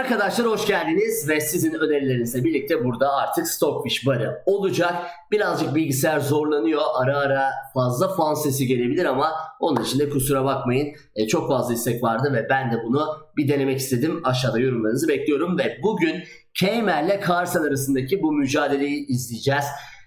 Arkadaşlar hoş geldiniz ve sizin önerilerinizle birlikte burada artık Stockfish barı olacak. Birazcık bilgisayar zorlanıyor. Ara ara fazla fan sesi gelebilir ama onun için de kusura bakmayın. E, çok fazla istek vardı ve ben de bunu bir denemek istedim. Aşağıda yorumlarınızı bekliyorum ve bugün Keymer ile Carson arasındaki bu mücadeleyi izleyeceğiz.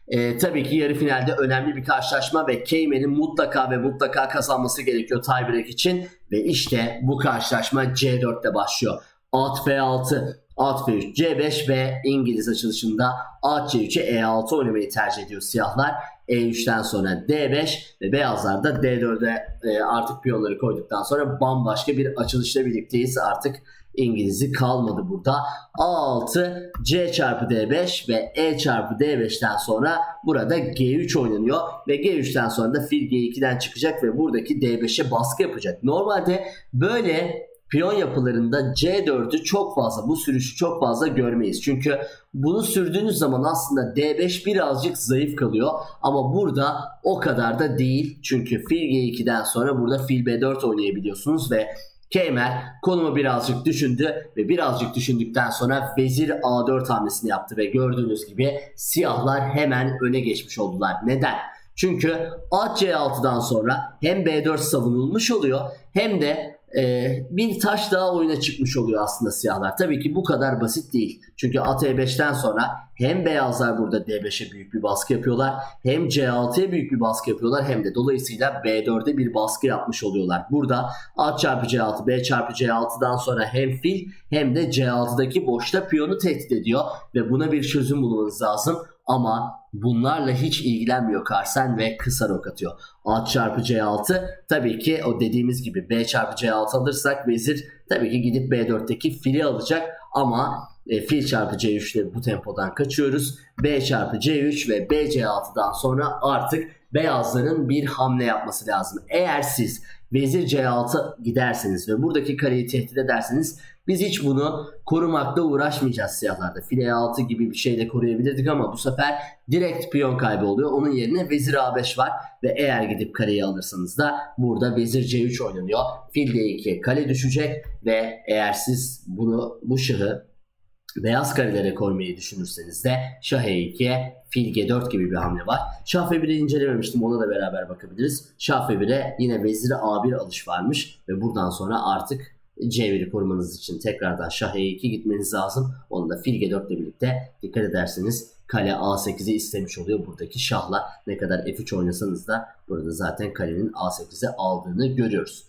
E, tabii ki yarı finalde önemli bir karşılaşma ve Keymer'in mutlaka ve mutlaka kazanması gerekiyor tiebreak için. Ve işte bu karşılaşma C4'te başlıyor. At F6, At F3, C5 ve İngiliz açılışında At C3'e E6 oynamayı tercih ediyor siyahlar. E3'ten sonra D5 ve beyazlar da D4'e e, artık piyonları koyduktan sonra bambaşka bir açılışla birlikteyiz. Artık İngiliz'i kalmadı burada. A6, C çarpı D5 ve E çarpı D5'ten sonra burada G3 oynanıyor. Ve G3'ten sonra da fil G2'den çıkacak ve buradaki D5'e baskı yapacak. Normalde böyle piyon yapılarında C4'ü çok fazla bu sürüşü çok fazla görmeyiz. Çünkü bunu sürdüğünüz zaman aslında D5 birazcık zayıf kalıyor. Ama burada o kadar da değil. Çünkü fil G2'den sonra burada fil B4 oynayabiliyorsunuz ve Keymer konumu birazcık düşündü ve birazcık düşündükten sonra vezir A4 hamlesini yaptı ve gördüğünüz gibi siyahlar hemen öne geçmiş oldular. Neden? Çünkü at C6'dan sonra hem B4 savunulmuş oluyor hem de e, bir taş daha oyuna çıkmış oluyor aslında siyahlar. Tabii ki bu kadar basit değil. Çünkü at E5'ten sonra hem beyazlar burada D5'e büyük bir baskı yapıyorlar. Hem C6'ya büyük bir baskı yapıyorlar. Hem de dolayısıyla B4'e bir baskı yapmış oluyorlar. Burada at çarpı C6, B çarpı C6'dan sonra hem fil hem de C6'daki boşta piyonu tehdit ediyor. Ve buna bir çözüm bulmanız lazım. Ama bunlarla hiç ilgilenmiyor Carsen ve kısa rok atıyor. A çarpı C6 tabii ki o dediğimiz gibi B çarpı C6 alırsak vezir tabii ki gidip B4'teki fili alacak ama e, fil çarpı C3'le bu tempodan kaçıyoruz. B çarpı C3 ve B C6'dan sonra artık beyazların bir hamle yapması lazım. Eğer siz vezir C6 giderseniz ve buradaki kareyi tehdit ederseniz biz hiç bunu korumakla uğraşmayacağız siyahlarda. File E6 gibi bir şeyle koruyabilirdik ama bu sefer direkt piyon kaybı oluyor. Onun yerine vezir A5 var ve eğer gidip kareyi alırsanız da burada vezir C3 oynanıyor. Fil D2 kale düşecek ve eğer siz bunu bu şahı beyaz karelere koymayı düşünürseniz de şah E2'ye fil G4 gibi bir hamle var. Şah F1'i incelememiştim ona da beraber bakabiliriz. Şah F1'e yine veziri A1 alış varmış ve buradan sonra artık C1'i korumanız için tekrardan şah E2 gitmeniz lazım. Onu da fil G4 ile birlikte dikkat ederseniz kale A8'i istemiş oluyor buradaki şahla. Ne kadar F3 oynasanız da burada zaten kalenin A8'e aldığını görüyoruz.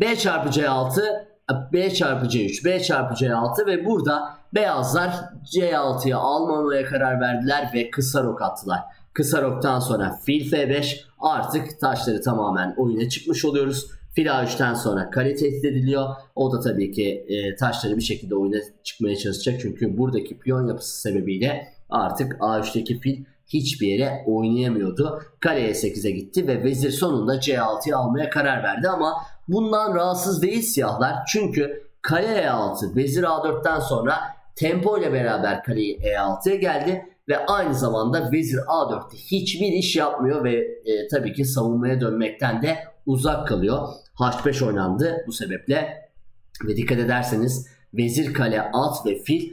B çarpı C6 B çarpı C3, B çarpı C6 ve burada beyazlar C6'yı almamaya karar verdiler ve kısa rok attılar. Kısa roktan sonra fil F5 artık taşları tamamen oyuna çıkmış oluyoruz. Fil A3'ten sonra kale tehdit ediliyor. O da tabii ki e, taşları bir şekilde oyuna çıkmaya çalışacak. Çünkü buradaki piyon yapısı sebebiyle artık A3'teki fil hiçbir yere oynayamıyordu. Kale E8'e gitti ve vezir sonunda C6'yı almaya karar verdi ama bundan rahatsız değil siyahlar. Çünkü kale E6 vezir A4'ten sonra tempo ile beraber kaleyi E6'ya geldi ve aynı zamanda vezir A4'te hiçbir iş yapmıyor ve e, tabii ki savunmaya dönmekten de uzak kalıyor. H5 oynandı bu sebeple ve dikkat ederseniz vezir kale at ve fil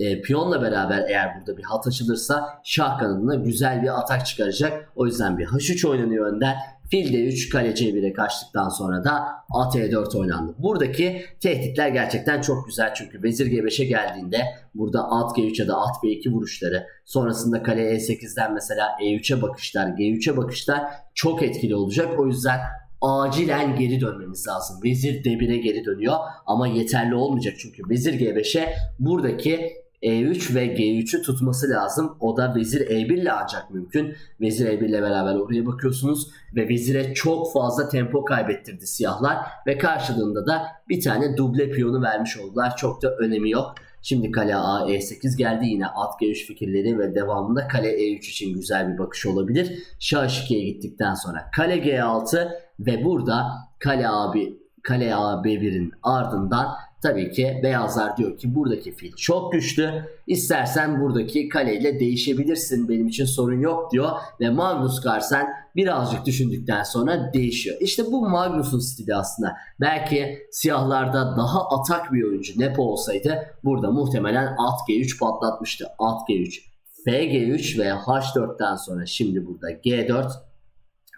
e, piyonla beraber eğer burada bir hat açılırsa şah kanadına güzel bir atak çıkaracak. O yüzden bir H3 oynanıyor önden. Fil D3 kale C1'e kaçtıktan sonra da at E4 oynandı. Buradaki tehditler gerçekten çok güzel. Çünkü vezir G5'e geldiğinde burada at G3 ya da at B2 vuruşları sonrasında kale E8'den mesela E3'e bakışlar G3'e bakışlar çok etkili olacak. O yüzden acilen geri dönmemiz lazım. Vezir D1'e geri dönüyor ama yeterli olmayacak çünkü vezir G5'e buradaki E3 ve G3'ü tutması lazım. O da vezir E1 ile ancak mümkün. Vezir E1 ile beraber oraya bakıyorsunuz ve vezire çok fazla tempo kaybettirdi siyahlar ve karşılığında da bir tane duble piyonu vermiş oldular. Çok da önemi yok. Şimdi kale A E8 geldi yine at G3 fikirleri ve devamında kale E3 için güzel bir bakış olabilir. Şah H2'ye gittikten sonra kale G6 ve burada kale A1 kale A B1'in ardından tabii ki beyazlar diyor ki buradaki fil çok güçlü. İstersen buradaki kaleyle değişebilirsin. Benim için sorun yok diyor. Ve Magnus Carlsen birazcık düşündükten sonra değişiyor. İşte bu Magnus'un stili aslında. Belki siyahlarda daha atak bir oyuncu Nepo olsaydı burada muhtemelen at G3 patlatmıştı. At G3, FG3 ve H4'ten sonra şimdi burada G4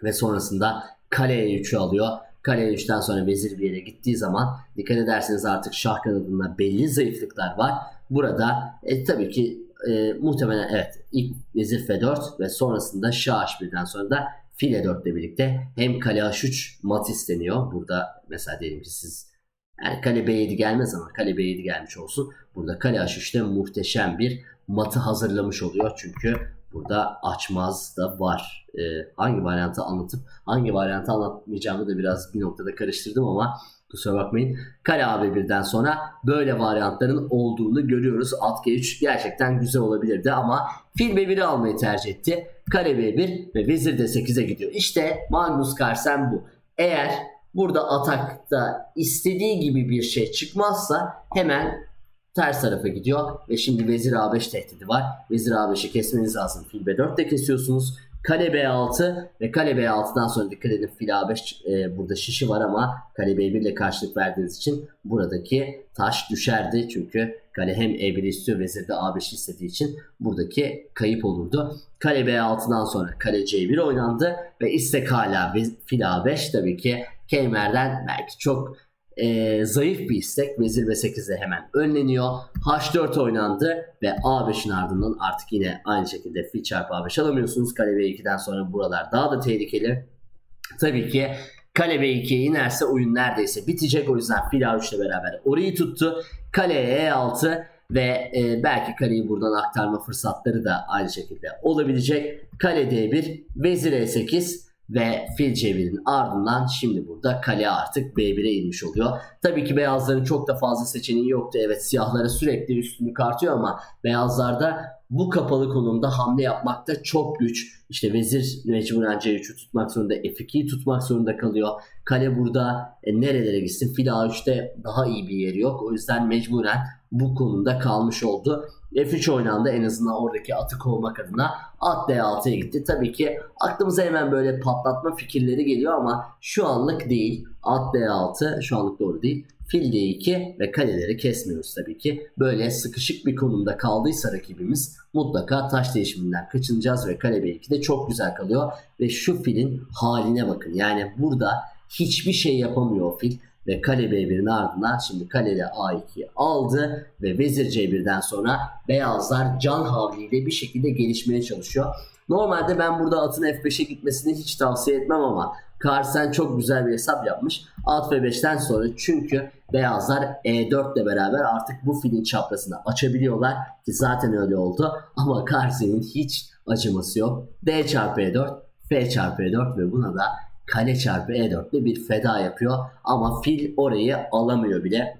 ve sonrasında kale E3'ü alıyor. Kale E3'ten sonra vezir bir yere gittiği zaman dikkat ederseniz artık şah kanadında belli zayıflıklar var. Burada e, tabii ki e, muhtemelen evet ilk vezir F4 ve sonrasında şah H1'den sonra da fil E4 ile birlikte hem kale H3 mat isteniyor. Burada mesela diyelim ki siz yani kale B7 gelmez ama kale B7 gelmiş olsun. Burada kale H3'te muhteşem bir matı hazırlamış oluyor. Çünkü burada açmaz da var. Ee, hangi varyantı anlatıp hangi varyantı anlatmayacağımı da biraz bir noktada karıştırdım ama kusura bakmayın. Kale AB1'den sonra böyle varyantların olduğunu görüyoruz. At G3 gerçekten güzel olabilirdi ama fil B1'i almayı tercih etti. Kale B1 ve vezir D8'e gidiyor. İşte Magnus Carlsen bu. Eğer burada atakta istediği gibi bir şey çıkmazsa hemen ters tarafa gidiyor ve şimdi vezir A5 tehdidi var. Vezir A5'i kesmeniz lazım. Fil B4 de kesiyorsunuz. Kale B6 ve kale B6'dan sonra dikkat edin fil A5 e, burada şişi var ama kale B1 ile karşılık verdiğiniz için buradaki taş düşerdi. Çünkü kale hem E1 istiyor vezir de A5 istediği için buradaki kayıp olurdu. Kale B6'dan sonra kale C1 oynandı ve istek hala fil A5 tabii ki Keymer'den belki çok e, zayıf bir istek. Vezir B8'de hemen önleniyor. H4 oynandı ve A5'in ardından artık yine aynı şekilde fil çarpı A5 alamıyorsunuz. Kale B2'den sonra buralar daha da tehlikeli. Tabii ki Kale B2'ye inerse oyun neredeyse bitecek. O yüzden fil A3 ile beraber orayı tuttu. Kale E6 ve e, belki kaleyi buradan aktarma fırsatları da aynı şekilde olabilecek. Kale D1, vezir E8 ve fil C1'in ardından şimdi burada kale artık B1'e inmiş oluyor. Tabii ki beyazların çok da fazla seçeneği yoktu. Evet siyahlara sürekli üstünlük artıyor ama beyazlarda bu kapalı konumda hamle yapmakta çok güç. İşte vezir mecburen C3'ü tutmak zorunda, F2'yi tutmak zorunda kalıyor. Kale burada e, nerelere gitsin? Fil A3'te daha iyi bir yeri yok. O yüzden mecburen bu konumda kalmış oldu. F3 oynandı en azından oradaki atı kovmak adına at D6'ya gitti. Tabii ki aklımıza hemen böyle patlatma fikirleri geliyor ama şu anlık değil. At D6 şu anlık doğru değil. Fil D2 ve kaleleri kesmiyoruz tabii ki. Böyle sıkışık bir konumda kaldıysa rakibimiz mutlaka taş değişiminden kaçınacağız ve kale B2 de çok güzel kalıyor. Ve şu filin haline bakın. Yani burada hiçbir şey yapamıyor fil ve kale B1'in ardından şimdi kalede A2'yi aldı ve vezir C1'den sonra beyazlar can havliyle bir şekilde gelişmeye çalışıyor. Normalde ben burada atın F5'e gitmesini hiç tavsiye etmem ama Carlsen çok güzel bir hesap yapmış. At F5'ten sonra çünkü beyazlar E4 ile beraber artık bu filin çaprazını açabiliyorlar ki zaten öyle oldu. Ama Carlsen'in hiç acıması yok. D çarpı E4, F çarpı E4 ve buna da kale çarpı E4'te bir feda yapıyor. Ama fil orayı alamıyor bile.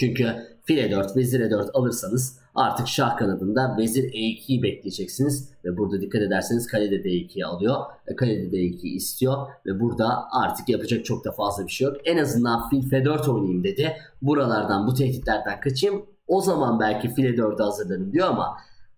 Çünkü fil E4, vezir E4 alırsanız artık şah kanadında vezir E2'yi bekleyeceksiniz. Ve burada dikkat ederseniz kale de D2'yi alıyor. E, kale de D2'yi istiyor. Ve burada artık yapacak çok da fazla bir şey yok. En azından fil F4 oynayayım dedi. Buralardan bu tehditlerden kaçayım. O zaman belki fil E4'e hazırlanırım diyor ama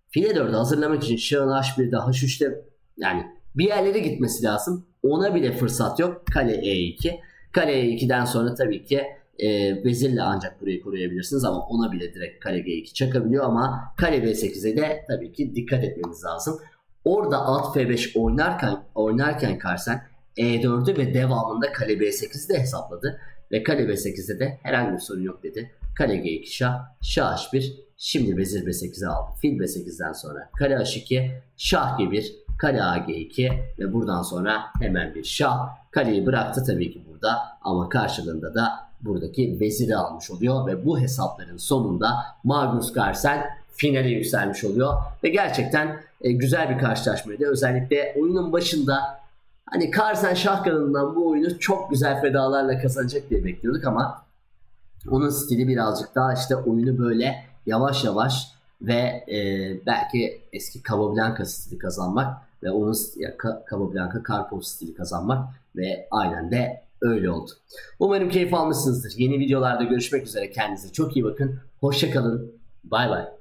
fil E4'e hazırlamak için şahın H1'de H3'te yani bir yerlere gitmesi lazım. Ona bile fırsat yok. Kale E2. Kale E2'den sonra tabii ki e, vezirle ancak burayı koruyabilirsiniz ama ona bile direkt kale G2 çakabiliyor ama kale B8'e de tabii ki dikkat etmeniz lazım. Orada at F5 oynarken oynarken Carlsen E4'ü ve devamında kale B8'i de hesapladı. Ve kale B8'de de herhangi bir sorun yok dedi. Kale G2 şah, şah H1, şimdi vezir B8'e aldı. Fil B8'den sonra kale H2, şah G1, kale AG2 ve buradan sonra hemen bir şah. Kaleyi bıraktı tabii ki burada ama karşılığında da buradaki veziri almış oluyor ve bu hesapların sonunda Magnus Carlsen finale yükselmiş oluyor ve gerçekten e, güzel bir karşılaşmaydı. Özellikle oyunun başında hani Carlsen şah kanalından bu oyunu çok güzel fedalarla kazanacak diye bekliyorduk ama onun stili birazcık daha işte oyunu böyle yavaş yavaş ve e, belki eski Cabablanca stili kazanmak ve onun ya, Cabablanca Karpov stili kazanmak ve aynen de öyle oldu. Umarım keyif almışsınızdır. Yeni videolarda görüşmek üzere. Kendinize çok iyi bakın. Hoşçakalın. Bay bay.